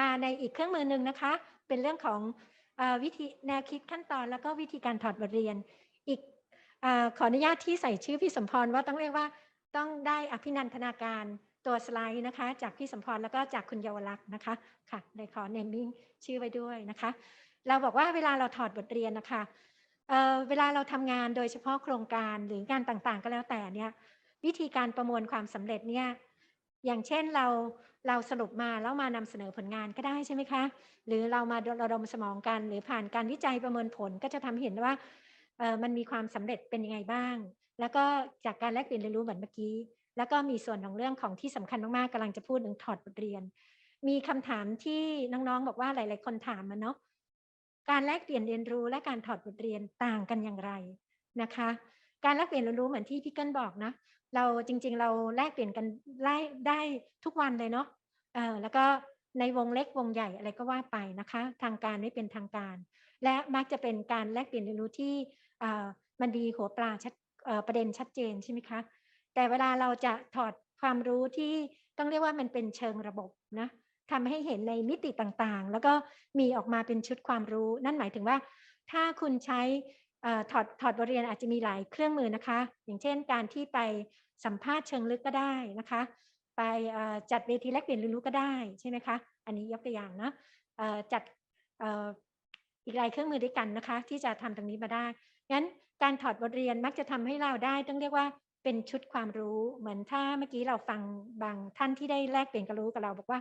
มาในอีกเครื่องมือหนึ่งนะคะ เป็นเรื่องของอวิธีแนวคิดขั้นตอนแล้วก็วิธีการถอดบทเรียน อีกอขออนุญาตที่ใส่ชื่อพี่สมพรว่าต้องเรียกว่าต้องได้อภินันทนาการตัวสไลด์นะคะ จากพี่สมพรแล้วก็จากคุณเยาวลักษณ์นะคะค่ะในขอเนมมิ่งชื่อไว้ด้วยนะคะ เราบอกว่าเวลาเราถอดบทเรียนนะคะเเวลาเราทำงานโดยเฉพาะโครงการหรืองานต่างๆ ก็แล้วแต่เนี่ยวิธีการประมวลความสำเร็จเนี่ย อย่างเช่นเราเราสรุปมาแล้วมานำเสนอผลงานก็ได้ใช่ไหมคะ หรือเรามาระดมสมองกัน หรือผ่านการวิจัยประเมินผลก็จะทำให้เห็นว่าเออมันมีความสำเร็จเป็นยังไงบ้าง แล้วก็จากการแลกเปลี่ยนเรียนรู้เหมือนเมื่อกี้ แล้วก็มีส่วนของเรื่องของที่สำคัญมากๆกำลังจะพูดถึงถอดบทเรียน มีคำถามที่น้องๆบอกว่าหลาย ๆ คนถามมาเนาะการแลกเปลี่ยนเรียนรู้และการถอดบทเรียนต่างกันอย่างไรนะคะ การแลกเปลี่ยนเรียนรู้เหมือนที่พี่เกิลบอกนะ เราจริง ๆ เราแลกเปลี่ยนกันได้ได้ทุกวันเลยเนาะเออแล้วก็ในวงเล็กวงใหญ่อะไรก็ว่าไปนะคะ ทางการไม่เป็นทางการ และมักจะเป็นการแลกเปลี่ยนเรียนรู้ที่มันดีหัวปลาชัดประเด็นชัดเจนใช่ไหมคะแต่เวลาเราจะถอดความรู้ที่ต้องเรียกว่ามันเป็นเชิงระบบนะทำให้เห็นในมิติต่างๆ แล้วก็มีออกมาเป็นชุดความรู้ นั่นหมายถึงว่า ถ้าคุณใช้ถอดถอดบทเรียนอาจจะมีหลายเครื่องมือนะคะ อย่างเช่นการที่ไป สัมภาษณ์เชิงลึกก็ได้นะคะ ไปจัดเวทีแลกเปลี่ยนเรียนรู้ก็ได้ใช่ไหมคะอันนี้ยกตัวอย่างนะเอ่อจัดอีกหลายเครื่องมือด้วยกันนะคะ ที่จะทำตรงนี้มาได้งั้นการถอดบทเรียนมักจะทำให้เราได้ ต้องเรียกว่าเป็นชุดความรู้เหมือนถ้าเมื่อกี้เราฟังบางท่านที่ได้แลกเปลี่ยนกันรู้กับเราบอกว่า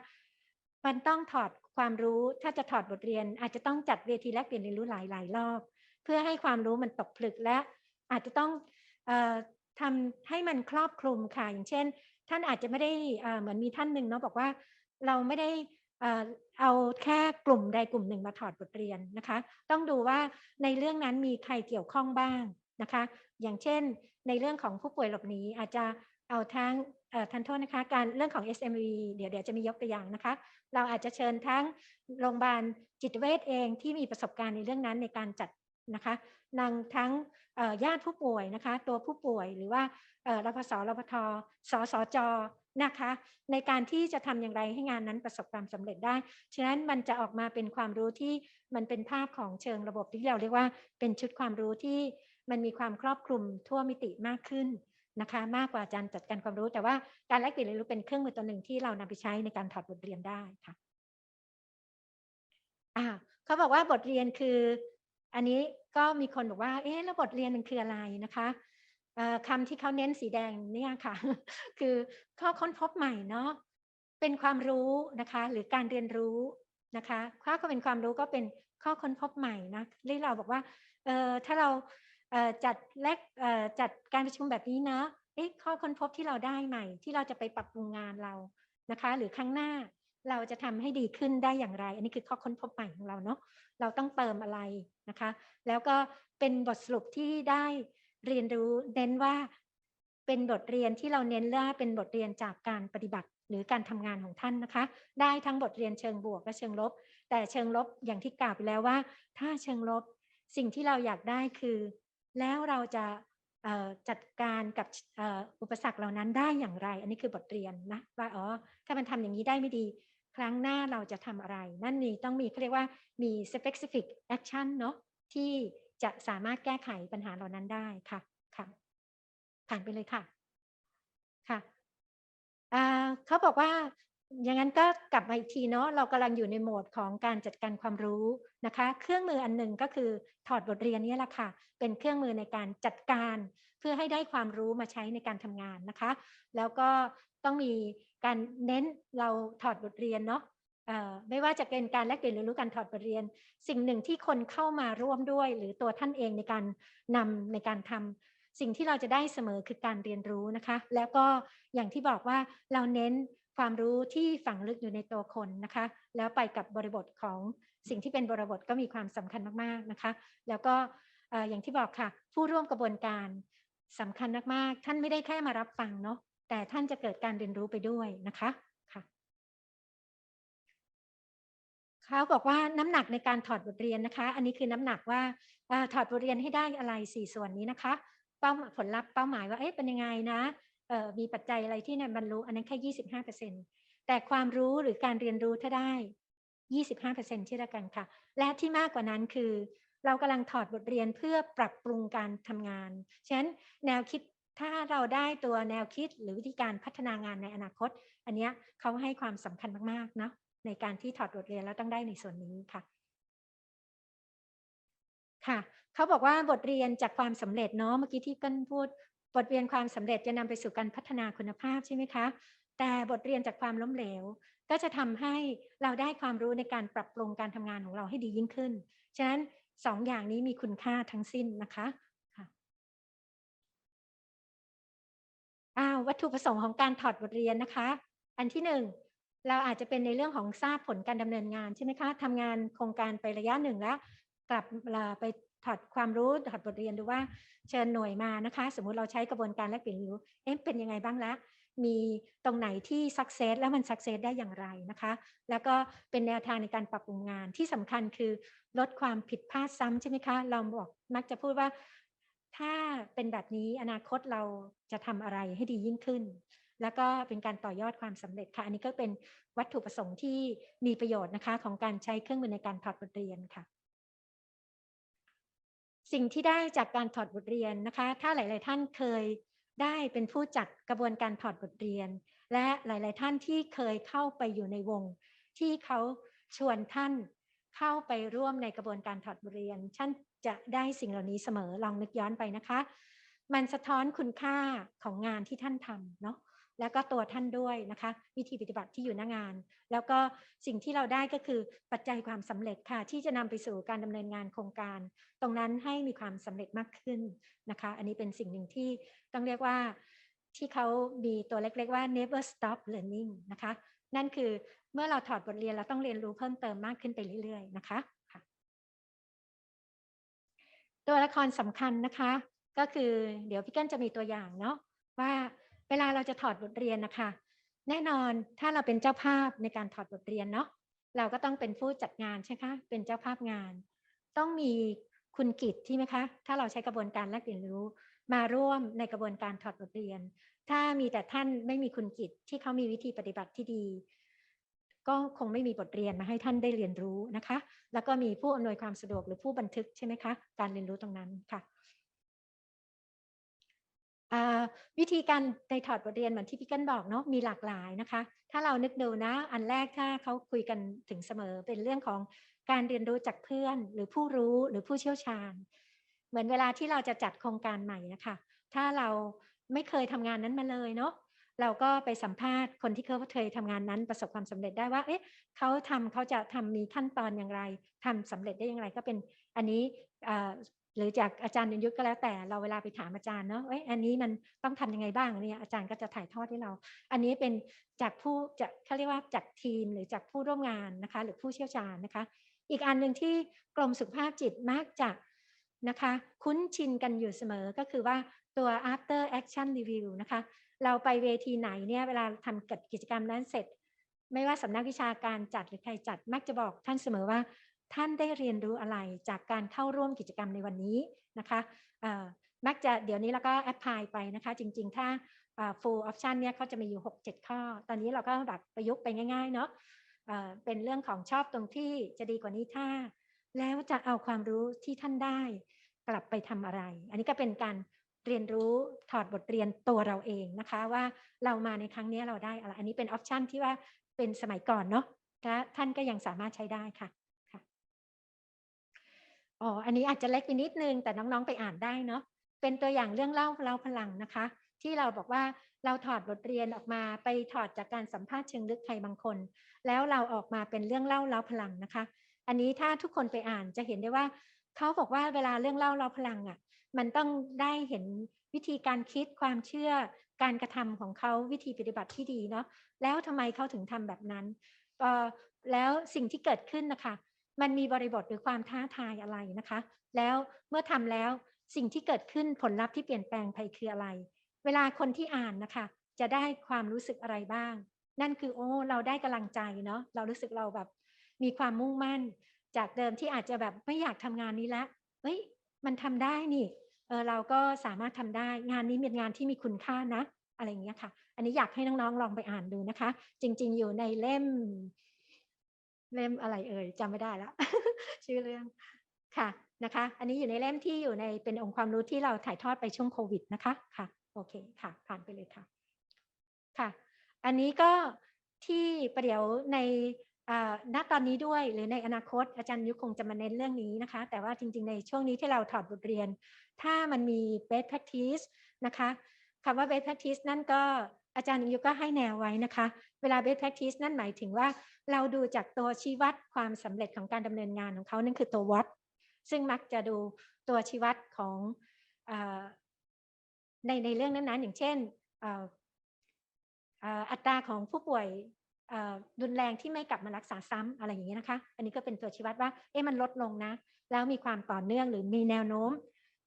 มันต้องถอดความรู้ถ้าจะถอดบทเรียน อาจจะต้องจัดเวทีแลกเปลี่ยนเรียนรู้หลายๆรอบ เพื่อให้ความรู้มันตกผลึกและอาจจะต้องอ ทำให้มันครอบคลุมค่ะ อย่างเช่น ท่านอาจจะไม่ได้เหมือนมีท่านหนึ่งเนาะบอกว่าเราไม่ได้เอาแค่กลุ่มใดกลุ่มหนึ่งมาถอดบทเรียนนะคะ ต้องดูว่าในเรื่องนั้นมีใครเกี่ยวข้องบ้างนะคะ อย่างเช่น ในเรื่องของผู้ป่วยหลบหนีอาจจะเอาทั้งเอ่อทันโทษนะคะการเรื่องของ SMV เดี๋ยวเดี๋ยวจะมียกตัวอย่างนะคะ เราอาจจะเชิญทั้งโรงพยาบาลจิตเวชเองที่มีประสบการณ์ในเรื่องนั้นในการจัด นะคะนางทั้งญาติผู้ป่วยนะคะตัวผู้ป่วยหรือว่ารพสรพทสสจนะคะในการที่จะทำอย่างไรให้งานนั้นประสบความสำเร็จได้ ฉะนั้นมันจะออกมาเป็นความรู้ที่มันเป็นภาพของเชิงระบบที่เราเรียกว่าเป็นชุดความรู้ที่มันมีความครอบคลุมทั่วมิติมากขึ้นนะคะมากกว่าการจัดการความรู้ แต่ว่าการแลกเปลี่ยนเรียนรู้เป็นเครื่องมือตัวหนึ่งที่เรานำไปใช้ในการถอดบทเรียนได้ค่ะอ่าเขาบอกว่าบทเรียนคือ อันนี้ก็มีคนบอกว่าเอ๊ะแล้วบทเรียนมันคืออะไรนะคะคำที่เขาเน้นสีแดงเนี่ยค่ะ คือข้อค้นพบใหม่เนาะเป็นความรู้นะคะ หรือการเรียนรู้นะคะถ้าก็เป็นความรู้ก็เป็นข้อค้นพบใหม่นะที่เราบอกว่าเออถ้าเราจัดแลกจัดการประชุมแบบนี้เนาะเอ๊ะข้อค้นพบที่เราได้ใหม่ ที่เราจะไปปรับปรุงงานเรานะคะ หรือครั้งหน้า เราจะทำให้ดีขึ้นได้อย่างไร อันนี้คือข้อค้นพบใหม่ของเราเนาะเราต้องเติมอะไรนะคะ แล้วก็เป็นบทสรุปที่ได้เรียนรู้เน้นว่าเป็นบทเรียนที่เราเน้นว่าเป็นบทเรียนจากการปฏิบัติหรือการทำงานของท่านนะคะ ได้ทั้งบทเรียนเชิงบวกและเชิงลบ แต่เชิงลบอย่างที่กล่าวไปแล้วว่า ถ้าเชิงลบสิ่งที่เราอยากได้คือ แล้วเราจะจัดการกับอุปสรรคเหล่านั้นได้อย่างไร อันนี้คือบทเรียนนะว่าอ๋อถ้ามันทำอย่างนี้ได้ไม่ดี ครั้งหน้าเราจะทำอะไร นั่นนี่ต้องมีเขาเรียกว่ามี specific action เนอะที่จะสามารถแก้ไขปัญหาเหล่านั้นได้ค่ะค่ะผ่านไปเลยค่ะค่ะเขาบอกว่าอย่างนั้นก็กลับมาอีกทีเนาะเรากำลังอยู่ในโหมดของการจัดการความรู้นะคะ เครื่องมืออันหนึ่งก็คือถอดบทเรียนนี่แหละค่ะ เป็นเครื่องมือในการจัดการ เพื่อให้ได้ความรู้มาใช้ในการทำงานนะคะ แล้วก็ต้องมี การเน้นเราถอดบทเรียนเนาะไม่ว่าจะเป็นการแลกเปลี่ยนเรียนรู้การถอดบทเรียน สิ่งหนึ่งที่คนเข้ามาร่วมด้วย หรือตัวท่านเองในการนำในการทำสิ่งที่เราจะได้เสมอคือการเรียนรู้นะคะ แล้วก็อย่างที่บอกว่าเราเน้นความรู้ที่ฝังลึกอยู่ในตัวคนนะคะ แล้วไปกับบริบทของสิ่งที่เป็นบริบทก็มีความสำคัญมากๆนะคะ แล้วก็อย่างที่บอกค่ะ ผู้ร่วมกระบวนการสำคัญมากๆ ท่านไม่ได้แค่มารับฟังเนาะ แต่ท่านจะเกิดการเรียนรู้ไปด้วยนะคะค่ะเขาบอกว่าน้ำหนักในการถอดบทเรียนนะคะ อันนี้คือน้ำหนักว่าถอดบทเรียนให้ได้อะไรสี่ส่วนนี้นะคะ เป้าผลลัพธ์เป้าหมายว่าเอ๊ะเป็นยังไงนะมีปัจจัยอะไรที่ในบรรลุอันนั้นแค่ยี่สิบห้าเปอร์เซ็นแต่ความรู้หรือการเรียนรู้ถ้าได้ 25%ที่เดียวกันค่ะ และที่มากกว่านั้นคือเรากำลังถอดบทเรียนเพื่อปรับปรุงการทำงาน ฉะนั้นแนวคิด ถ้าเราได้ตัวแนวคิดหรือวิธีการพัฒนางานในอนาคต อันนี้เขาให้ความสำคัญมากๆเนาะในการที่ถอดบทเรียนแล้วต้องได้ในส่วนนี้ค่ะค่ะเขาบอกว่าบทเรียนจากความสำเร็จเนาะเมื่อกี้ที่กันพูด บทเรียนความสำเร็จจะนำไปสู่การพัฒนาคุณภาพใช่ไหมคะ แต่บทเรียนจากความล้มเหลว ก็จะทำให้เราได้ความรู้ในการปรับปรุงการทำงานของเราให้ดียิ่งขึ้น ฉะนั้นสองอย่างนี้มีคุณค่าทั้งสิ้นนะคะ ววัตถุประสงค์ของการถอดบทเรียนนะคะ อันที่หนึ่งเราอาจจะเป็นในเรื่องของทราบผลการดำเนินงานใช่ไหมคะทำงานโครงการไประยะหนึ่งแล้ว กลับไปถอดความรู้ถอดบทเรียนดูว่าเชิญหน่วยมานะคะ สมมุติเราใช้กระบวนการแลกเปลี่ยนรู้เอ๊ะเป็นยังไงบ้างล้วมีตรงไหนที่สักเซสแล้วมันสักเซสได้อย่างไรนะคะ แล้วก็เป็นแนวทางในการปรับปรุงงานที่สำคัญคือลดความผิดพลาดซ้ำใช่ไหมคะ เราบอกมักจะพูดว่า ถ้าเป็นแบบนี้อนาคตเราจะทำอะไรให้ดียิ่งขึ้น แล้วก็เป็นการต่อยอดความสำเร็จค่ะ อันนี้ก็เป็นวัตถุประสงค์ที่มีประโยชน์นะคะ ของการใช้เครื่องมือในการถอดบทเรียนค่ะ สิ่งที่ได้จากการถอดบทเรียนนะคะ ถ้าหลาย ๆ ท่านเคยได้เป็นผู้จัดกระบวนการถอดบทเรียน และหลาย ๆ ท่านที่เคยเข้าไปอยู่ในวง ที่เขาชวนท่านเข้าไปร่วมในกระบวนการถอดบทเรียน ท่าน จะได้สิ่งเหล่านี้เสมอลองนึกย้อนไปนะคะ มันสะท้อนคุณค่าของงานที่ท่านทำเนาะแล้วก็ตัวท่านด้วยนะคะ วิธีปฏิบัติที่อยู่หน้างาน แล้วก็สิ่งที่เราได้ก็คือปัจจัยความสำเร็จค่ะ ที่จะนำไปสู่การดำเนินงานโครงการ ตรงนั้นให้มีความสำเร็จมากขึ้นนะคะ อันนี้เป็นสิ่งหนึ่งที่ต้องเรียกว่าที่เขามีตัวเล็กๆว่า never stop learning นะคะ นั่นคือเมื่อเราถอดบทเรียนเราต้องเรียนรู้เพิ่มเติมมากขึ้นไปเรื่อยๆนะคะค่ะ ตัวละครสำคัญนะคะ ก็คือเดี๋ยวพี่กั้นจะมีตัวอย่างเนาะว่าเวลาเราจะถอดบทเรียนนะคะ แน่นอนถ้าเราเป็นเจ้าภาพในการถอดบทเรียนเนาะเราก็ต้องเป็นผู้จัดงานใช่ไหมคะเป็นเจ้าภาพงาน ต้องมีคุณกิจที่ไหมคะถ้าเราใช้กระบวนการแลกเปลี่ยนรู้มาร่วมในกระบวนการถอดบทเรียน ถ้ามีแต่ท่านไม่มีคุณกิจที่เขามีวิธีปฏิบัติที่ดี ก็คงไม่มีบทเรียนมาให้ท่านได้เรียนรู้นะคะ แล้วก็มีผู้อำนวยความสะดวกหรือผู้บันทึกใช่ไหมคะ การเรียนรู้ตรงนั้นค่ะวิธีการในถอดบทเรียนเหมือนที่พี่กันบอกเนาะมีหลากหลายนะคะ ถ้าเรานึกดูนะ อันแรกถ้าเขาคุยกันถึงเสมอเป็นเรื่องของการเรียนรู้จากเพื่อน หรือผู้รู้หรือผู้เชี่ยวชาญ เหมือนเวลาที่เราจะจัดโครงการใหม่นะคะ ถ้าเราไม่เคยทำงานนั้นมาเลยเนาะ เราก็ไปสัมภาษณ์คนที่เขาเคยทำงานนั้นประสบความสำเร็จได้ว่า เอ๊ะเขาทำเขาจะทำมีขั้นตอนอย่างไรทำสำเร็จได้อย่างไรก็เป็นอันนี้หรือจากอาจารย์ยยุทธก็แล้วแต่เราเวลาไปถามอาจารย์เนาะเอ้ยอันนี้มันต้องทำยังไงบ้างเนี่ยอาจารย์ก็จะถ่ายทอดให้เรา อันนี้เป็นจากผู้จะเขาเรียกว่าจากทีมหรือจากผู้ร่วมงานนะคะ หรือผู้เชี่ยวชาญนะคะ อีกอันหนึ่งที่กรมสุขภาพจิตมักจะนะคะ คุ้นชินกันอยู่เสมอก็คือว่าตัว after action review นะคะ เราไปเวทีไหนเนี่ยเวลาทำกิจกรรมนั้นเสร็จ ไม่ว่าสำนักวิชาการจัดหรือใครจัดมักจะบอกท่านเสมอว่า ท่านได้เรียนรู้อะไรจากการเข้าร่วมกิจกรรมในวันนี้นะคะมักจะเดี๋ยวนี้เราก็แอพพลายไปนะคะ จริง ๆ ถ้า full option เนี่ยเขาจะมีอยู่ 6-7 ข้อ ตอนนี้เราก็แบบประยุกต์ไปง่าย ๆ เนาะเป็นเรื่องของชอบตรงที่จะดีกว่านี้ถ้า แล้วจะเอาความรู้ที่ท่านได้กลับไปทำอะไร อันนี้ก็เป็นการ เรียนรู้ถอดบทเรียนตัวเราเองนะคะ ว่าเรามาในครั้งนี้เราได้อะไรอันนี้เป็นออปชันที่ว่าเป็นสมัยก่อนเนาะและท่านก็ยังสามารถใช้ได้ค่ะอ๋อ อันนี้อาจจะเล็กไปนิดนึง แต่น้อง ๆ ไปอ่านได้เนาะ เป็นตัวอย่างเรื่องเล่าเล่าพลังนะคะ ที่เราบอกว่าเราถอดบทเรียนออกมาไปถอดจากการสัมภาษณ์เชิงลึกใครบางคน แล้วเราออกมาเป็นเรื่องเล่าเล่าพลังนะคะ อันนี้ถ้าทุกคนไปอ่านจะเห็นได้ว่าเขาบอกว่าเวลาเรื่องเล่าเล่าพลังอะ่ะ มันต้องได้เห็นวิธีการคิดความเชื่อการกระทำของเขาวิธีปฏิบัติที่ดีเนาะแล้วทำไมเขาถึงทำแบบนั้นแล้วสิ่งที่เกิดขึ้นนะคะ มันมีบริบทหรือความท้าทายอะไรนะคะ แล้วเมื่อทำแล้วสิ่งที่เกิดขึ้นผลลัพธ์ที่เปลี่ยนแปลงไปคืออะไร เวลาคนที่อ่านนะคะ จะได้ความรู้สึกอะไรบ้าง นั่นคือโอ้เราได้กำลังใจเนาะเรารู้สึกเราแบบมีความมุ่งมั่น จากเดิมที่อาจจะแบบไม่อยากทำงานนี้ละเฮ้ย มันทำได้นี่เออเราก็สามารถทำได้งานนี้เป็นงานที่มีคุณค่านะอะไรอย่างเงี้ยค่ะ อันนี้อยากให้น้องๆลองไปอ่านดูนะคะ จริง ๆ อยู่ในเล่ม เล่มอะไรเอ่ยจำไม่ได้ล้วชื่อเรื่องค่ะนะคะ อันนี้อยู่ในเล่มที่อยู่ในเป็นองค์ความรู้ที่เราถ่ายทอดไปช่วงโควิดนะคะค่ะ โอเคค่ะ ผ่านไปเลยค่ะค่ะ อันนี้ก็ที่ประเดี๋ยวใน ณตอนนี้ด้วยหรือในอนาคตอาจารย์ยุคคงจะมาเน้นเรื่องนี้นะคะ แต่ว่าจริงๆ ในช่วงนี้ที่เราถอดบทเรียน ถ้ามันมี best practice นะคะคำว่า best practice นั่นก็อาจารย์ยุคก็ให้แนวไว้นะคะ เวลา best practice นั่นหมายถึงว่าเราดูจากตัวชี้วัดความสำเร็จของการดำเนินงานของเขานั่นคือตัว what ซึ่งมักจะดูตัวชี้วัดของอในในเรื่องนั้นๆ อย่างเช่นอ,อัตราของผู้ป่วย รุนแรงที่ไม่กลับมารักษาซ้ำอะไรอย่างนี้ยนะคะ อันนี้ก็เป็นตัวชี้วัดว่าเอ๊ะมันลดลงนะ แล้วมีความต่อเนื่องหรือมีแนวโน้ม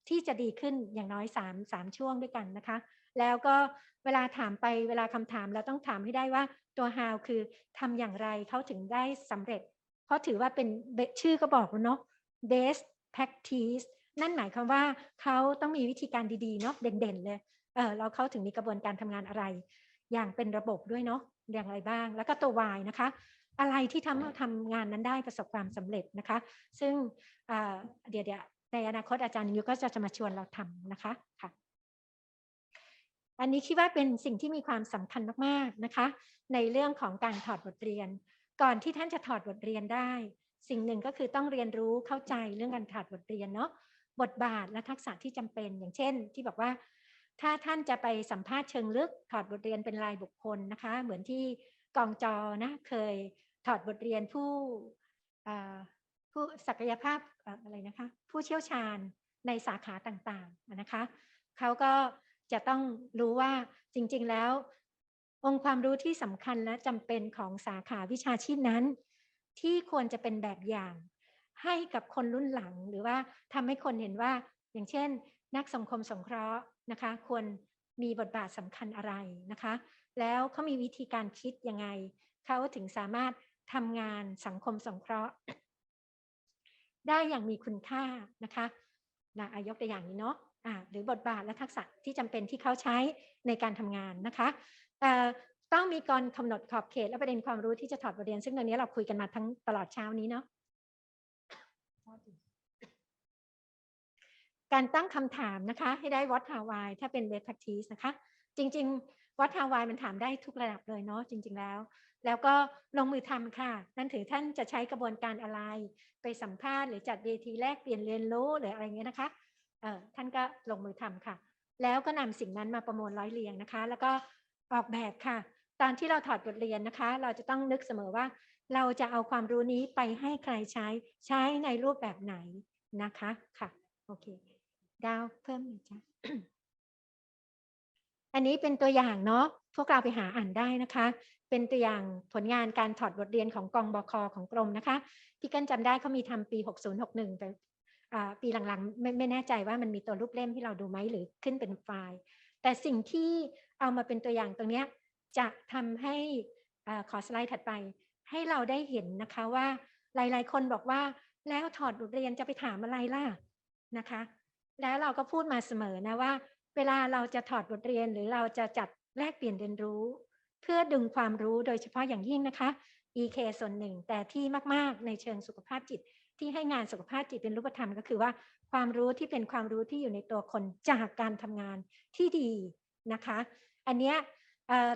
ที่จะดีขึ้นอย่างน้อย3 3ช่วงด้วยกันนะคะ แล้วก็เวลาถามไปเวลาคำถามเราต้องถามให้ได้ว่าตัว how คือทำอย่างไรเขาถึงได้สำเร็จ เพราะถือว่าเป็นชื่อก็บอกแล้วเนาะ best practice นั่นหมายความว่าเขาต้องมีวิธีการดีๆเนาะเด่นๆเลย เออแล้วเขาถึงมีกระบวนการทำงานอะไร อย่างเป็นระบบด้วยเนาะ อย่างไรบ้าง แล้วก็ตัว why นะคะ อะไรที่ทำให้เราทำงานนั้นได้ประสบความสำเร็จนะคะ ซึ่งอ่าเดี๋ยวเดี๋ยวในอนาคตอาจารย์ยุก็จะจะมาชวนเราทำนะคะค่ะอันนี้คิดว่าเป็นสิ่งที่มีความสำคัญมากๆนะคะ ในเรื่องของการถอดบทเรียน ก่อนที่ท่านจะถอดบทเรียนได้ สิ่งหนึ่งก็คือต้องเรียนรู้เข้าใจเรื่องการถอดบทเรียนเนาะบทบาทและทักษะที่จำเป็น อย่างเช่น ที่บอกว่า ถ้าท่านจะไปสัมภาษณ์เชิงลึกถอดบทเรียนเป็นรายบุคคลนะคะ เหมือนที่กองจอนะเคยถอดบทเรียนผู้ผู้ศักยภาพเอ่ออะไรนะคะ ผู้เชี่ยวชาญในสาขาต่างๆนะคะเขาก็จะต้องรู้ว่าจริงๆแล้ว องค์ความรู้ที่สำคัญและจำเป็นของสาขาวิชาชีพนั้น ที่ควรจะเป็นแบบอย่าง ให้กับคนรุ่นหลังหรือว่าทำให้คนเห็นว่า อย่างเช่น นักสังคมสงเคราะห์ นะคะ ควรมีบทบาทสำคัญอะไรนะคะ แล้วเขามีวิธีการคิดยังไง เขาถึงสามารถทำงานสังคมสงเคราะห์ ได้อย่างมีคุณค่านะคะนะอายกตัวอย่างนี้เนาะอ่าหรือบทบาทและทักษะที่จำเป็นที่เขาใช้ในการทำงานนะคะต้องมีการกำหนดขอบเขตและประเด็นความรู้ที่จะถอดบทเรียน ซึ่งตอนนี้เราคุยกันมาทั้งตลอดเช้านี้เนาะ การตั้งคำถามนะคะ ให้ได้ what how why ถ้าเป็น best practice นะคะ จริงๆ what how why มันถามได้ทุกระดับเลยเนาะจริง ๆ แล้ว แล้วก็ลงมือทำค่ะ นั่นถือท่านจะใช้กระบวนการอะไร ไปสัมภาษณ์หรือจัดเวทีแลกเปลี่ยนเรียนรู้หรืออะไรเงี้ยนะคะเออท่านก็ลงมือทำค่ะ แล้วก็นำสิ่งนั้นมาประมวลร้อยเรียงนะคะ แล้วก็ออกแบบค่ะ ตอนที่เราถอดบทเรียนนะคะ เราจะต้องนึกเสมอว่า เราจะเอาความรู้นี้ไปให้ใครใช้ใช้ในรูปแบบไหนนะคะค่ะโอเค ดาวเพิ่มหน่อยจ้ะอันนี้เป็นตัวอย่างเนาะพวกเราไปหาอ่านได้นะคะ เป็นตัวอย่างผลงานการถอดบทเรียนของกองบคของกรมนะคะพี่กันจำได้เขามีทำปี 6061แต่อ่ปีหลังๆไม่ไม่แน่ใจว่ามันมีตัวรูปเล่มที่เราดูไหมหรือขึ้นเป็นไฟล์ แต่สิ่งที่เอามาเป็นตัวอย่างตรงนี้จะทำให้อาขอสไลด์ถัดไป ให้เราได้เห็นนะคะว่าหลายๆ คนบอกว่าแล้วถอดบทเรียนจะไปถามอะไรล่ะนะคะ แล้วเราก็พูดมาเสมอนะว่า เวลาเราจะถอดบทเรียนหรือเราจะจัดแลกเปลี่ยนเรียนรู้ เพื่อดึงความรู้โดยเฉพาะอย่างยิ่งนะคะ EK ส่วนหนึ่ง แต่ที่มากๆในเชิงสุขภาพจิต ที่ให้งานสุขภาพจิตเป็นรูปธรรมก็คือว่าความรู้ที่เป็นความรู้ที่อยู่ในตัวคนจากการทำงานที่ดีนะคะ อันเนี้ย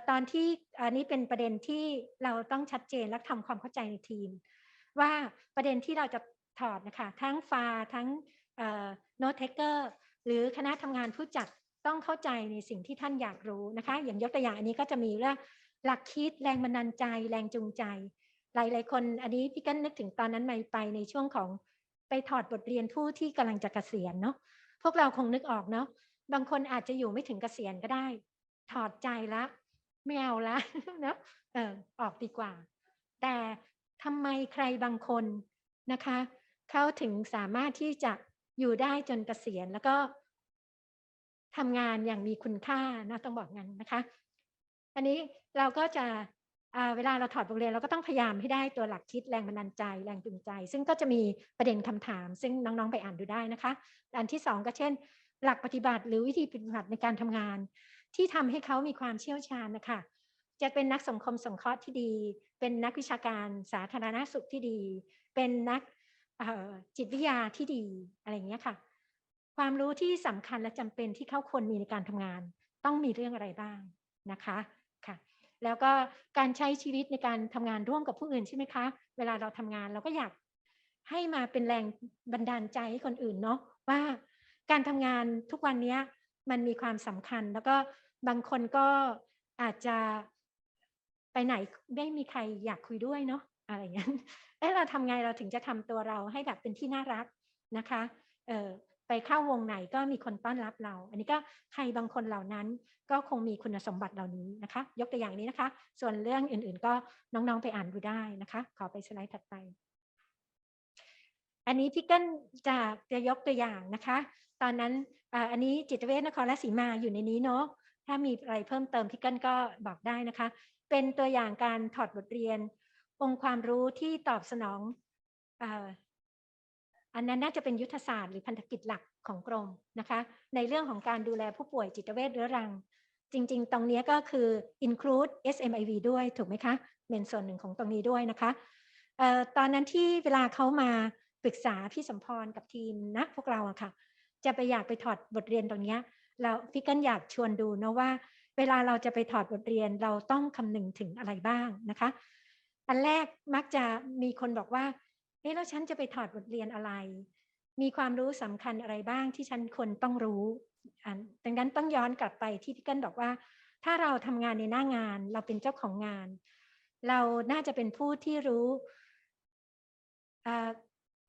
ตอนที่อันนี้เป็นประเด็นที่เราต้องชัดเจนและทำความเข้าใจในทีม ว่าประเด็นที่เราจะถอดนะคะทั้งฟาทั้ง โน้ตเทคเกอร์หรือคณะทำงานผู้จัดต้องเข้าใจในสิ่งที่ท่านอยากรู้นะคะ อย่างยกตัวอย่างอันนี้ก็จะมีเรื่องหลักคิดแรงบันดาลใจ แรงจูงใจ หลาย ๆ คนอันนี้พี่กันนึกถึงตอนนั้นไปในช่วงของไปถอดบทเรียนผู้ที่กำลังจะเกษียณเนาะพวกเราคงนึกออกเนาะบางคนอาจจะอยู่ไม่ถึงเกษียณก็ได้ ถอดใจละไม่เอาละเนาะเออออกดีกว่า แต่ทำไมใครบางคนนะคะ เขาถึงสามารถที่จะ อยู่ได้จนเกษียณแล้วก็ทำงานอย่างมีคุณค่านะต้องบอกงั้นนะคะ อันนี้เราก็จะเวลาเราถอดบทเรียนเราก็ต้องพยายามให้ได้ตัวหลักคิดแรงบันดาลใจแรงจูงใจ ซึ่งก็จะมีประเด็นคำถาม ซึ่งน้องๆไปอ่านดูได้นะคะอันที่สองก็เช่น หลักปฏิบัติหรือวิธีปฏิบัติในการทำงาน ที่ทำให้เขามีความเชี่ยวชาญนะคะจะเป็นนักสังคมสงเคราะห์ที่ดี เป็นนักวิชาการสาธารณสุขที่ดี เป็นนัก จิตวิทยาที่ดีอะไรเงี้ยค่ะ ความรู้ที่สำคัญและจำเป็นที่เขาควรมีในการทำงาน ต้องมีเรื่องอะไรบ้างนะคะค่ะ แล้วก็การใช้ชีวิตในการทำงานร่วมกับผู้อื่นใช่ไหมคะ เวลาเราทำงานเราก็อยากให้มาเป็นแรงบันดาลใจให้คนอื่นเนาะว่าการทำงานทุกวันนี้มันมีความสำคัญ แล้วก็บางคนก็อาจจะไปไหนไม่มีใครอยากคุยด้วยเนาะอะไรอย่างนั้ เอ้เราทำไงเราถึงจะทำตัวเราให้แบบเป็นที่น่ารักนะคะเออไปเข้าวงไหนก็มีคนต้อนรับเรา อันนี้ก็ใครบางคนเหล่านั้นก็คงมีคุณสมบัติเหล่านี้นะคะ ยกตัวอย่างนี้นะคะ ส่วนเรื่องอื่นๆ ก็น้องๆไปอ่านดูได้นะคะ ขอไปสไลด์ถัดไป อันนี้พี่เกิ้ลจะจะยกตัวอย่างนะคะ ตอนนั้นอันนี้จิตเวชนครราชสีมาอยู่ในนี้เนาะถ้ามีอะไรเพิ่มเติมพี่เกิ้ลก็บอกได้นะคะ เป็นตัวอย่างการถอดบทเรียน องค์ความรู้ที่ตอบสนองอันนั้นน่าจะเป็นยุทธศาสตร์หรือพันธกิจหลักของกรมนะคะ ในเรื่องของการดูแลผู้ป่วยจิตเวชเรื้อรัง จริง ๆ ตรงนี้ก็คือ include SMIV ด้วยถูกไหมคะเป็นส่วนหนึ่งของตรงนี้ด้วยนะคะออตอนนั้นที่เวลาเขามาปรึกษาพี่สมพรกับทีมนะพวกเราอะค่ะ จะไปอยากไปถอดบทเรียนตรงนี้ยแล้วพี่กันอยากชวนดูนะว่า เวลาเราจะไปถอดบทเรียนเราต้องคำนึงถึงอะไรบ้างนะคะ อันแรกมักจะมีคนบอกว่าเอ๊ะแล้วฉันจะไปถอดบทเรียนอะไร มีความรู้สำคัญอะไรบ้างที่ฉันควรต้องรู้อันดังนั้นต้องย้อนกลับไปที่พี่กันบอกว่า ถ้าเราทำงานในหน้างาน เราเป็นเจ้าของงาน เราน่าจะเป็นผู้ที่รู้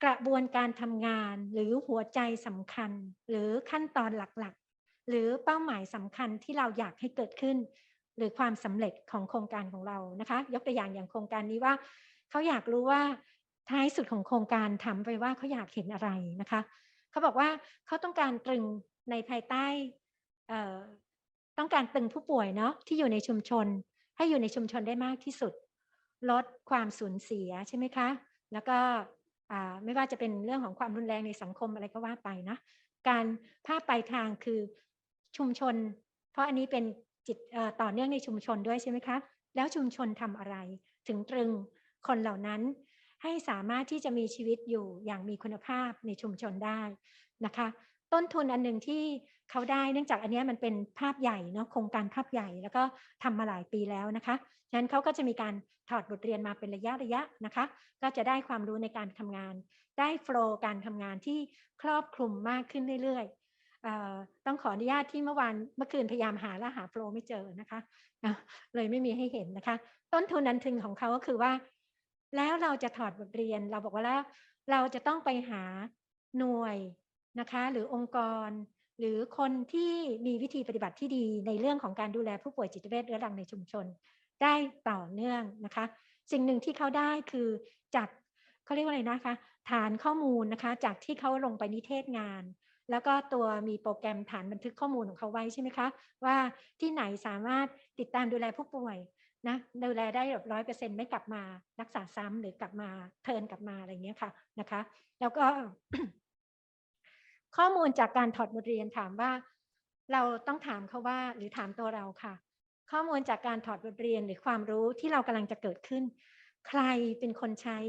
กระบวนการทำงานหรือหัวใจสำคัญ หรือขั้นตอนหลักๆ หรือเป้าหมายสำคัญที่เราอยากให้เกิดขึ้น หรือความสำเร็จของโครงการของเรานะคะ ยกตัวอย่างอย่างโครงการนี้ว่าเขาอยากรู้ว่าท้ายสุดของโครงการทำไปว่าเขาอยากเห็นอะไรนะคะเขาบอกว่าเขาต้องการตรึงในภายใต้ต้องการตึงผู้ป่วยเนาะที่อยู่ในชุมชน ให้อยู่ในชุมชนได้มากที่สุด ลดความสูญเสียใช่ไหมคะ แล้วก็ไม่ว่าจะเป็นเรื่องของความรุนแรงในสังคมอะไรก็ว่าไปนะ การภาพปลายทางคือชุมชน เพราะอันนี้เป็น จิตต่อเนื่องในชุมชนด้วยใช่ไหมคะ แล้วชุมชนทำอะไร ถึงตรึงคนเหล่านั้นให้สามารถที่จะมีชีวิตอยู่อย่างมีคุณภาพในชุมชนได้นะคะ ต้นทุนอันหนึ่งที่เขาได้เนื่องจากอันนี้มันเป็นภาพใหญ่เนาะโครงการภาพใหญ่แล้วก็ทำมาหลายปีแล้วนะคะฉะนั้นเขาก็จะมีการถอดบทเรียนมาเป็นระยะระยะนะคะ ก็จะได้ความรู้ในการทำงาน ได้โฟล์การทำงานที่ครอบคลุมมากขึ้นเรื่อยๆ ต้องขออนุญาตที่เมื่อวานเมื่อคืนพยายามหาแล้วหาโฟล์ไม่เจอนะคะเลยไม่มีให้เห็นนะคะ ต้นทุนนันทึงของเขาก็คือว่า แล้วเราจะถอดบทเรียน เราบอกว่าแล้วเราจะต้องไปหาหน่วยนะคะ หรือองค์กร หรือคนที่มีวิธีปฏิบัติที่ดีในเรื่องของการดูแลผู้ป่วยจิตเวชเรื้อรังในชุมชน ได้ต่อเนื่องนะคะ สิ่งหนึ่งที่เขาได้คือจากเขาเรียกว่าอะไรนะคะ ฐานข้อมูลนะคะ จากที่เขาลงไปนิเทศงาน แล้วก็ตัวมีโปรแกรมฐานบันทึกข้อมูลของเขาไว้ใช่ไหมคะ ว่าที่ไหนสามารถติดตามดูแลผู้ป่วยนะดูแลได้แบบร้อยเปอร์เซ็นต์ไม่กลับมารักษาซ้ำหรือกลับมาเทินกลับมาอะไรเงี้ยค่ะนะคะ แล้วก็ ข้อมูลจากการถอดบทเรียนถามว่า เราต้องถามเขาว่า หรือถามตัวเราค่ะ ข้อมูลจากการถอดบทเรียนหรือความรู้ที่เรากำลังจะเกิดขึ้น ใครเป็นคนใช้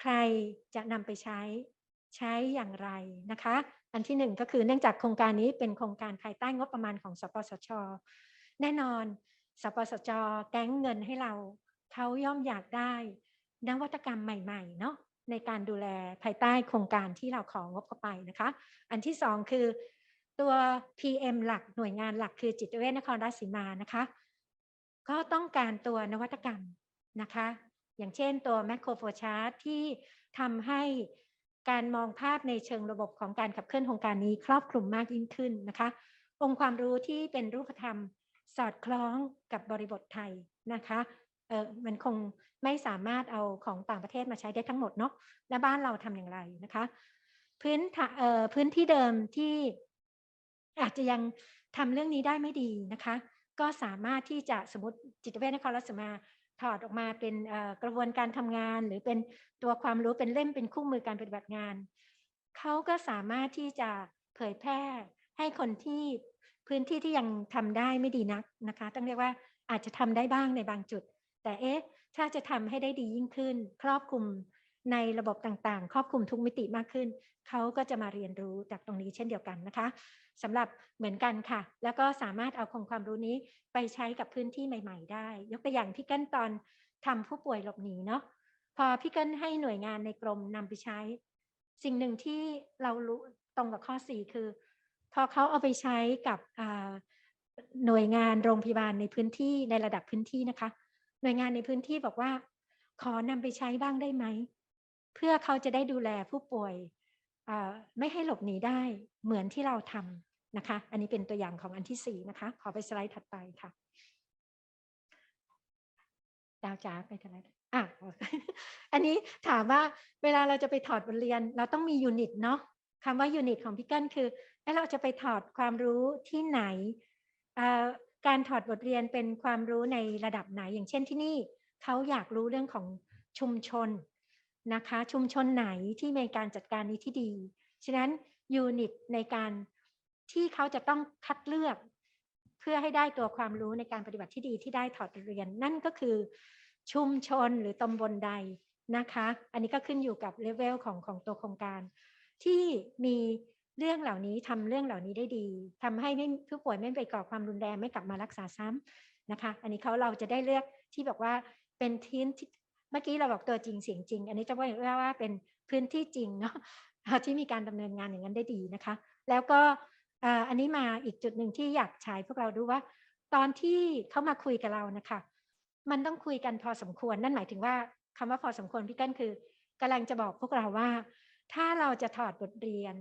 ใครจะนำไปใช้ ใช้อย่างไรนะคะ อันที่หนึ่งก็คือเนื่องจากโครงการนี้เป็นโครงการภายใต้งบประมาณของ สปสช แน่นอน สปสช แก๊งเงินให้เราเขาย่อมอยากได้นวัตกรรมใหม่ๆเนาะในการดูแลภายใต้โครงการที่เราของงบเข้าไปนะคะ อันที่สองคือตัว PM หลักหน่วยงานหลักคือจิตเวชนครราชสีมานะคะ ก็ต้องการตัวนวัตกรรมนะคะ อย่างเช่นตัวแมคโครโฟชาร์ที่ทำให้ การมองภาพในเชิงระบบของการขับเคลื่อนโครงการนี้ครอบคลุมมากยิ่งขึ้นนะคะ องค์ความรู้ที่เป็นรูปธรรมสอดคล้องกับบริบทไทยนะคะเออมันคงไม่สามารถเอาของต่างประเทศมาใช้ได้ทั้งหมดเนาะและบ้านเราทำอย่างไรนะคะ พื้นเอ่อพื้นที่เดิมที่อาจจะยังทำเรื่องนี้ได้ไม่ดีนะคะ ก็สามารถที่จะสมมติจิตเวชนครราชมา ถอดออกมาเป็นกระบวนการทำงาน หรือเป็นตัวความรู้เป็นเล่มเป็นคู่มือการปฏิบัติงาน เขาก็สามารถที่จะเผยแพร่ให้คนที่พื้นที่ที่ยังทำได้ไม่ดีนักนะคะ ต้องเรียกว่าอาจจะทำได้บ้างในบางจุด แต่เอ๊ะถ้าจะทำให้ได้ดียิ่งขึ้น ครอบคลุมในระบบต่างๆ ครอบคลุมทุกมิติมากขึ้น เขาก็จะมาเรียนรู้จากตรงนี้เช่นเดียวกันนะคะ สำหรับเหมือนกันค่ะ แล้วก็สามารถเอาองความรู้นี้ไปใช้กับพื้นที่ใหม่ ๆ ได้ ยกตัวอย่างพี่เกิ้ลตอนทำผู้ป่วยหลบหนีเนาะพอพี่เกิ้ลให้หน่วยงานในกรมนำไปใช้ สิ่งหนึ่งที่เรารู้ตรงกับข้อ 4 คือ พอเขาเอาไปใช้กับหน่วยงานโรงพยาบาลในพื้นที่ในระดับพื้นที่นะคะ หน่วยงานในพื้นที่บอกว่า ขอนำไปใช้บ้างได้ไหม เพื่อเขาจะได้ดูแลผู้ป่วยไม่ให้หลบหนีได้เหมือนที่เราทำ นะคะ อันนี้เป็นตัวอย่างของอันที่สี่นะคะ ขอไปสไลด์ถัดไปค่ะ ดาวจ้าไปทางไหนอะอันนี้ถามว่าเวลาเราจะไปถอดบทเรียน เราต้องมียูนิตเนาะคำว่ายูนิตของพี่เกิ้ลคือเราจะไปถอดความรู้ที่ไหน การถอดบทเรียนเป็นความรู้ในระดับไหน อย่างเช่นที่นี่เขาอยากรู้เรื่องของชุมชนนะคะ ชุมชนไหนที่มีการจัดการนี้ที่ดี ฉะนั้นยูนิตในการ ที่เขาจะต้องคัดเลือกเพื่อให้ได้ตัวความรู้ในการปฏิบัติที่ดีที่ได้ถอดเรียน นั่นก็คือชุมชนหรือตำบลใดนะคะ อันนี้ก็ขึ้นอยู่กับเลเวลของของตัวโครงการ ที่มีเรื่องเหล่านี้ทำเรื่องเหล่านี้ได้ดีทำให้ไม่ผู้ป่วยไม่ไปก่อความรุนแรงไม่กลับมารักษาซ้ำนะคะ อันนี้เขาเราจะได้เลือกที่บอกว่าเป็นทีมที่เมื่อกี้เราบอกตัวจริงเสียงจริง อันนี้จะว่าว่าเป็นพื้นที่จริงเนาะที่มีการดำเนินงานอย่างนั้นได้ดีนะคะ แล้วก็ อันนี้มาอีกจุดหนึ่งที่อยากใช้พวกเราดูว่า ตอนที่เขามาคุยกับเรานะคะ มันต้องคุยกันพอสมควรนั่นหมายถึงว่าคำว่าพอสมควรพี่เกิ้ลคือกำลังจะบอกพวกเราว่า ถ้าเราจะถอดบทเรียน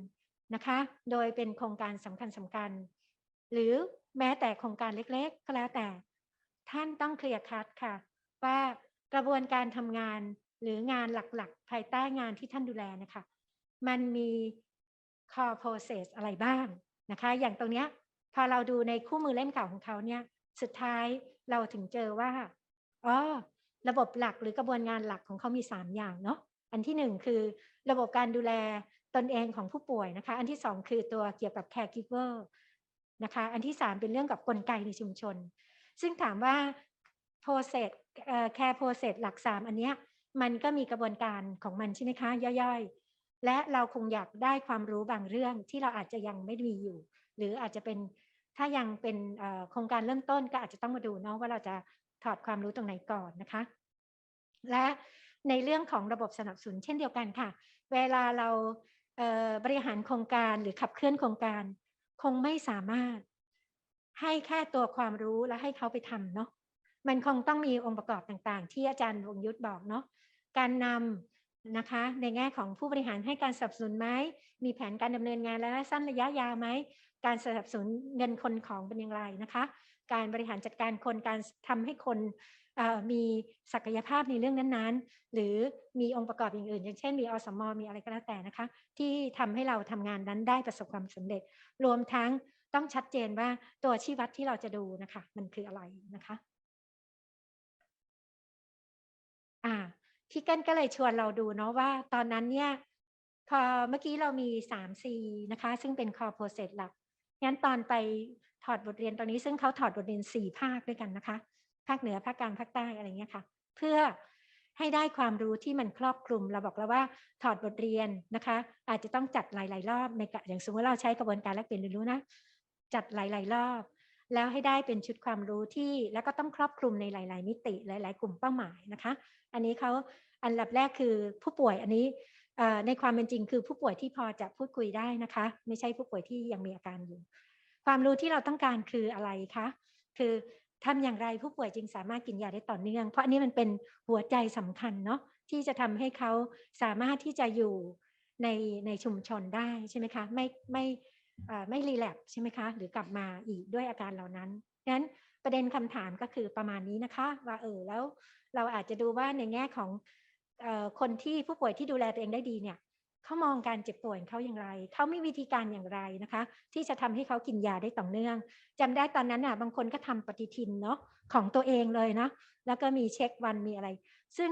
นะคะ โดยเป็นโครงการสำคัญสำคัญ หรือแม้แต่โครงการเล็กๆ ก็แล้วแต่ ท่านต้องเคลียร์คัดค่ะ ว่ากระบวนการทำงานหรืองานหลักๆ ภายใต้งานที่ท่านดูแลนะคะ มันมี core process อะไรบ้าง นะคะ อย่างตรงเนี้ยพอเราดูในคู่มือเล่มเก่าของเขาเนี่ย สุดท้ายเราถึงเจอว่าอ๋อระบบหลักหรือกระบวนการหลักของเขามี 3 อย่างเนาะอันที่ 1 คือระบบการดูแลตนเองของผู้ป่วยนะคะ อันที่ 2 คือตัวเกี่ยวกับ caregiver นะคะ อันที่ 3 เป็นเรื่องกับกลไกในชุมชน ซึ่งถามว่า process เอ่อ care process หลัก 3 อันเนี้ยมันก็มีกระบวนการของมันใช่ไหมคะ ย่อยๆ และเราคงอยากได้ความรู้บางเรื่องที่เราอาจจะยังไม่มีอยู่ หรืออาจจะเป็นถ้ายังเป็นโครงการเริ่มต้นก็อาจจะต้องมาดูเนาะว่าเราจะถอดความรู้ตรงไหนก่อนนะคะ และในเรื่องของระบบสนับสนุนเช่นเดียวกันค่ะ เวลาเราเบริหารโครงการหรือขับเคลื่อนโครงการ คงไม่สามารถให้แค่ตัวความรู้แล้วให้เขาไปทำเนาะมันคงต้องมีองค์ประกอบต่างๆ ที่อาจารย์วงยุทธบอกเนาะการนำ นะคะ ในแง่ของผู้บริหารให้การสนับสนุนไหมมีแผนการดำเนินงานระยะสั้นระยะยาวไหมการสนับสนุนเงินคนของเป็นอย่างไรนะคะ การบริหารจัดการคนการทำให้คนมีศักยภาพในเรื่องนั้นๆ หรือมีองค์ประกอบอย่างอื่น อย่างเช่นมีอสมมีอะไรก็แล้วแต่นะคะ ที่ทำให้เราทำงานนั้นได้ประสบความสำเร็จ รวมทั้งต้องชัดเจนว่าตัวชี้วัดที่เราจะดูนะคะ มันคืออะไรนะคะ อ่า พี่เกิลก็เลยชวนเราดูเนาะว่าตอนนั้นเนี่ยพอเมื่อกี้เรามี 3 C นะคะ ซึ่งเป็น core process หลักงั้นตอนไปถอดบทเรียนตอนนี้ซึ่งเขาถอดบทเรียน 4 ภาคด้วยกันนะคะ ภาคเหนือภาคกลางภาคใต้อะไรเงี้ยค่ะ เพื่อให้ได้ความรู้ที่มันครอบคลุมเราบอกแล้วว่าถอดบทเรียนนะคะ อาจจะต้องจัดหลาย ๆ รอบในอย่างสมมติเราใช้กระบวนการแลกเปลี่ยนเรียนรู้นะ จัดหลาย ๆ รอบ แล้วให้ได้เป็นชุดความรู้ที่แล้วก็ต้องครอบคลุมในหลาย ๆ มิติหลาย ๆ กลุ่มเป้าหมายนะคะ อันนี้เขาอันดับแรกคือผู้ป่วยอันนี้ในความเป็นจริงคือผู้ป่วยที่พอจะพูดคุยได้นะคะ ไม่ใช่ผู้ป่วยที่ยังมีอาการอยู่ ความรู้ที่เราต้องการคืออะไรคะคือทำอย่างไรผู้ป่วยจึงสามารถกินยาได้ต่อเนื่อง เพราะอันนี้มันเป็นหัวใจสำคัญเนาะที่จะทำให้เขาสามารถที่จะอยู่ในในชุมชนได้ใช่ไหมคะไม่ไม่ ไม่รีแลกใช่ไหมคะ หรือกลับมาอีกด้วยอาการเหล่านั้นงั้นประเด็นคำถามก็คือประมาณนี้นะคะ ว่าเออแล้วเราอาจจะดูว่าในแง่ของออคนที่ผู้ป่วยที่ดูแลตัวเองได้ดีเนี่ยเขามองการเจ็บป่วยเขาอย่างไร เขามีวิธีการอย่างไรนะคะ ที่จะทำให้เขากินยาได้ต่อเนื่องจำได้ตอนนั้นอะบางคนก็ทำปฏิทินเนาะของตัวเองเลยนะแล้วก็มีเช็ควันมีอะไร ซึ่ง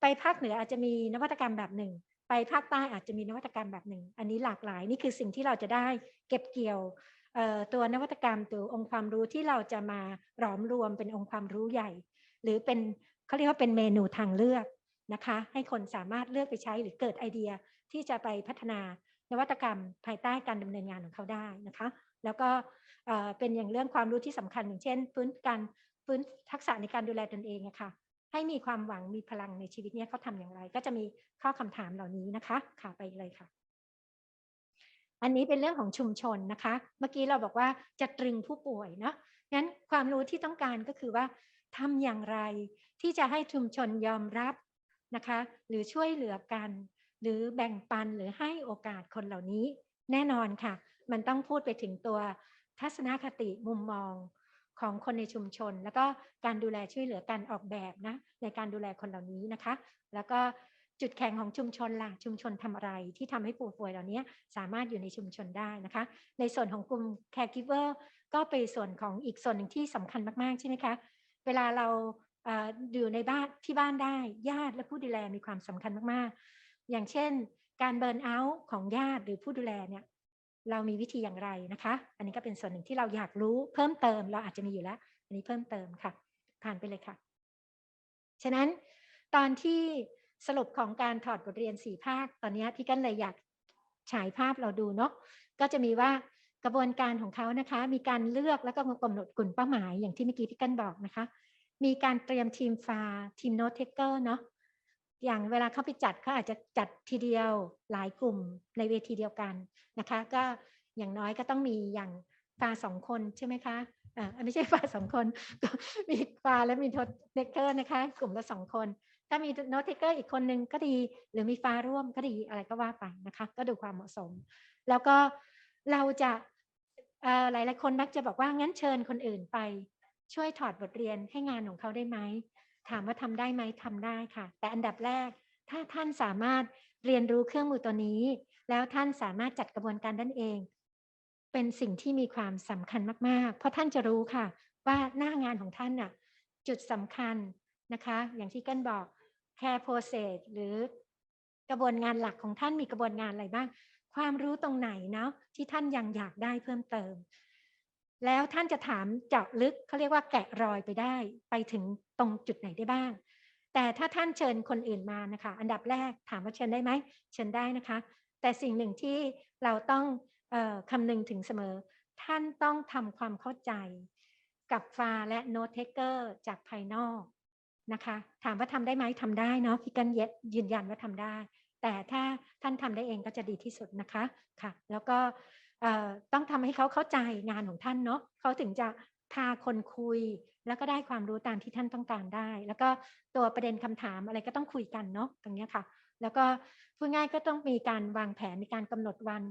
ไปภาคเหนืออาจจะมีนวัตกรรมแบบหนึ่ง ไปภาคใต้อาจจะมีนวัตกรรมแบบหนึ่ง อันนี้หลากหลาย นี่คือสิ่งที่เราจะได้เก็บเกี่ยวตัวนวัตกรรมตัวองค์ความรู้ที่เราจะมาหลอมรวมเป็นองค์ความรู้ใหญ่ หรือเป็นเขาเรียกว่าเป็นเมนูทางเลือกนะคะ ให้คนสามารถเลือกไปใช้หรือเกิดไอเดียที่จะไปพัฒนานวัตกรรมภายใต้การดำเนินงานของเขาได้นะคะ แล้วก็เป็นอย่างเรื่องความรู้ที่สำคัญอย่างเช่น ฟื้นการฟื้นทักษะในการดูแลตนเองะค่ะ ให้มีความหวังมีพลังในชีวิตเนี้เขาทำอย่างไร ก็จะมีข้อคำถามเหล่านี้นะคะค่ะไปเลยค่ะ อันนี้เป็นเรื่องของชุมชนนะคะ เมื่อกี้เราบอกว่าจะตรึงผู้ป่วยเนาะงั้นความรู้ที่ต้องการก็คือว่าทำอย่างไรที่จะให้ชุมชนยอมรับนะคะ หรือช่วยเหลือกัน หรือแบ่งปันหรือให้โอกาสคนเหล่านี้ แน่นอนค่ะ มันต้องพูดไปถึงตัวทัศนคติมุมมอง ของคนในชุมชน แล้วก็การดูแลช่วยเหลือการออกแบบนะในการดูแลคนเหล่านี้นะคะ แล้วก็จุดแข็งของชุมชนล่ะชุมชนทำอะไรที่ทำให้ผู้ป่วยเหล่านี้สามารถอยู่ในชุมชนได้นะคะ ในส่วนของกลุ่ม caregiver ก็เป็นส่วนของอีกส่วนหนึ่งที่สำคัญมากๆใช่ไหมคะเวลาเราอยู่ในบ้านที่บ้านได้ญาติและผู้ดูแลมีความสำคัญมากๆ อย่างเช่น การเบิร์นเอาท์ของญาติหรือผู้ดูแลเนี่ย เรามีวิธีอย่างไรนะคะ อันนี้ก็เป็นส่วนหนึ่งที่เราอยากรู้เพิ่มเติม เราอาจจะมีอยู่แล้ว อันนี้เพิ่มเติมค่ะ ผ่านไปเลยค่ะ ฉะนั้นตอนที่สรุปของการถอดบทเรียนสี่ภาค ตอนนี้พี่กันเลยอยากฉายภาพเราดูเนาะ ก็จะมีว่ากระบวนการของเขานะคะ มีการเลือกแล้วก็กำหนดกลุ่มเป้าหมายอย่างที่เมื่อกี้พี่กันบอกนะคะ มีการเตรียมทีมฟาทีมโนตเทคเกอร์เนาะ อย่างเวลาเขาไปจัดเขาอาจจะจัดทีเดียวหลายกลุ่มในเวทีเดียวกันนะคะ ก็อย่างน้อยก็ต้องมีอย่างฟาสองคนใช่ไหมคะอ่าไม่ใช่ฟาสองคนก็มีฟาและมีโนตเทเกอร์นะคะ กลุ่มละสองคน ถ้ามีโนตเทเกอร์อีกคนนึงก็ดี หรือมีฟาร่วมก็ดีอะไรก็ว่าไปนะคะ ก็ดูความเหมาะสม แล้วก็เราจะเอ่อหลายคนมักจะบอกว่างั้นเชิญคนอื่นไปช่วยถอดบทเรียนให้งานของเขาได้ไหม ถามว่าทำได้ไหมทำได้ค่ะ แต่อันดับแรก ถ้าท่านสามารถเรียนรู้เครื่องมือตัวนี้ แล้วท่านสามารถจัดกระบวนการด้านเอง เป็นสิ่งที่มีความสำคัญมาก ๆ เพราะท่านจะรู้ค่ะ ว่าหน้างานของท่านน่ะจุดสำคัญนะคะ อย่างที่กันบอก care process หรือกระบวนงานหลักของท่านมีกระบวนงานอะไรบ้าง ความรู้ตรงไหนเนาะที่ท่านยังอยากได้เพิ่มเติม แล้วท่านจะถามเจาะลึกเขาเรียกว่าแกะรอยไปได้ ไปถึงตรงจุดไหนได้บ้าง แต่ถ้าท่านเชิญคนอื่นมานะคะ อันดับแรกถามว่าเชิญได้ไหมเชิญได้นะคะ แต่สิ่งหนึ่งที่เราต้องออคำนึงถึงเสมอ ท่านต้องทำความเข้าใจ กับฟาและโน้ตเทคเกอร์จากภายนอกนะคะ ถามว่าทำได้ไหมทำได้เนาะพี่กันเย็ดยืนยันว่าทำได้ แต่ถ้าท่านทำได้เองก็จะดีที่สุดนะคะค่ะ แล้วก็ ต้องทำให้เขาเข้าใจงานของท่านเนาะเขาถึงจะพาคนคุย แล้วก็ได้ความรู้ตามที่ท่านต้องการได้ แล้วก็ตัวประเด็นคำถามอะไรก็ต้องคุยกันเนาะตรงเนี้ยค่ะ แล้วก็พูดง่ายก็ต้องมีการวางแผนในการกำหนดวัน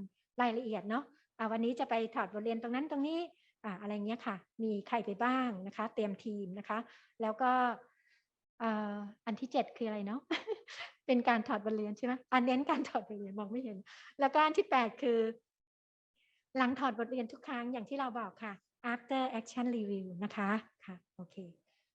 รายละเอียดเนาะอ่าวันนี้จะไปถอดบทเรียนตรงนั้นตรงนี้ออะไรเงี้ยค่ะ มีใครไปบ้างนะคะ เตรียมทีมนะคะ แล้วก็อันที่เจ็ดคืออะไรเนาะเป็นการถอดบทเรียนใช่ไหมอันเน้นการถอดบทเรียนมองไม่เห็น แล้วก็อันที่แปดคือ หลังถอดบทเรียนทุกครั้งอย่างที่เราบอกค่ะ after action review นะคะ ค่ะ โอเค